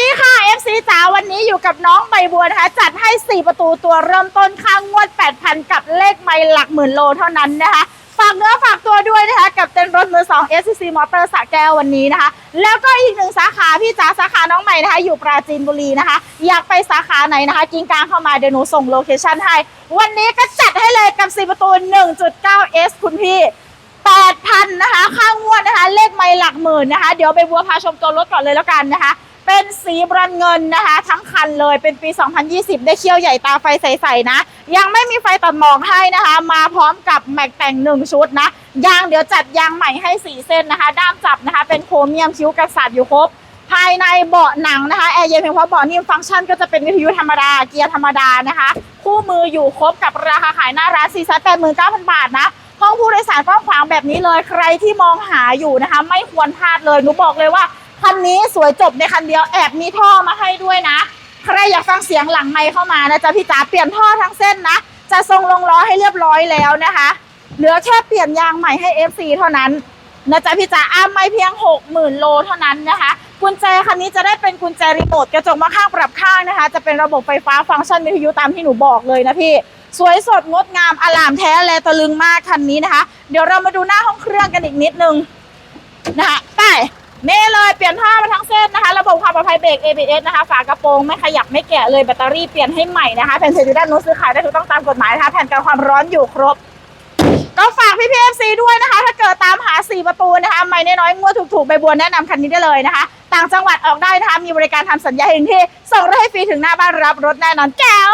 ดีค่ะ FC จ๋าวันนี้อยู่กับน้องใบบัวนะคะ จัดให้ 4 ประตูตัวเริ่มต้นค่างงวด 8,000 กับเลขไมล์หลักหมื่นโลเท่านั้นนะคะฝากเนื้อฝากตัวด้วยนะคะกับเต้นรถมือ2 SCC Motor สระแก้ววันนี้นะคะ แล้วก็อีกหนึ่งสาขาพี่จ๋าสาขาน้องใหม่นะคะ อยู่ปราจีนบุรีนะคะ อยากไปสาขาไหนนะคะกิงกลางเข้ามาเดี๋ยวหนูส่งโลเคชั่นให้ วันนี้ก็จัดให้เลยกับ 4 ประตู 1.9S คุณพี่8,000นะคะ ค่างวดนะคะ เลขไม่หลักหมื่นนะคะ เดี๋ยวไปบัวพาชมตัวรถก่อนเลยแล้วกันนะคะ เป็นสีบรอนเงินนะคะ ทั้งคันเลยเป็นปี 2020 ได้เขี้ยวใหญ่ตาไฟใสๆนะ ยังไม่มีไฟตัดหมอกให้นะคะ มาพร้อมกับแม็กแต่ง1ชุดนะยางเดี๋ยวจัดยางใหม่ให้4เส้นนะคะ ด้ามจับนะคะเป็นโครเมียมคิ้วกระสัดอยู่ครบ ภายในเบาะหนังนะคะแอร์เย็นเพียงพราะเบาะนิ่มฟังก์ชันก็จะเป็นวิทยุธรรมดาเกียร์ธรรมดานะคะ คู่มืออยู่ครบกับราคาขายหน้าร้าน4 8 9 0 0 0 บาทนะห้องผู้โดยสารกว้างขวางแบบนี้เลยใครที่มองหาอยู่นะคะ ไม่ควรพลาดเลยหนูบอกเลยว่า คันนี้สวยจบในคันเดียวแอบมีท่อมาให้ด้วยนะ ใครอยากฟังเสียงหลังไมค์เข้ามานะจ๊ะพี่จ๋าเปลี่ยนท่อทั้งเส้นนะ จะทรงลงล้อให้เรียบร้อยแล้วนะคะ เหลือแค่เปลี่ยนยางใหม่ให้ FC เท่านั้นนะจ๊ะพี่จ๋าอ้าไม่เพียง 60,000 โลเท่านั้นนะคะกุญแจคันนี้จะได้เป็นกุญแจรีโมทกระจกมาข้างปรับข้างนะคะ จะเป็นระบบไฟฟ้าฟังก์ชันวิทยุตามที่หนูบอกเลยนะพี่ สวยสดงดงามอลามแท้แลตะลึงมากคันนี้นะคะ เดี๋ยวเรามาดูหน้าห้องเครื่องกันอีกนิดนึงนะคะ นี่เลยเปลี่ยนท่อมาทั้งเส้นนะคะ ระบบความปลอดภัยเบรก ABS นะคะ ฝากระโปรงไม่ขยับไม่แกะเลยแบตเตอรี่เปลี่ยนให้ใหม่นะคะ แผ่นเสียงอยู่ด้านนู้นซื้อขายได้ถูกต้องตามกฎหมายนะคะ แผ่นกันความร้อนอยู่ครบ ก็ฝากพี่พีเอฟซีด้วยนะคะ ถ้าเกิดตามหา 4 ประตูนะคะ ไม่น้อยๆงวดถูกๆใบบัวแนะนำคันนี้ได้เลยนะคะ ต่างจังหวัดออกได้นะคะ มีบริการทำสัญญาเองที่ ส่งรถให้ฟรีถึงหน้าบ้านรับรถแน่นอนแก้ว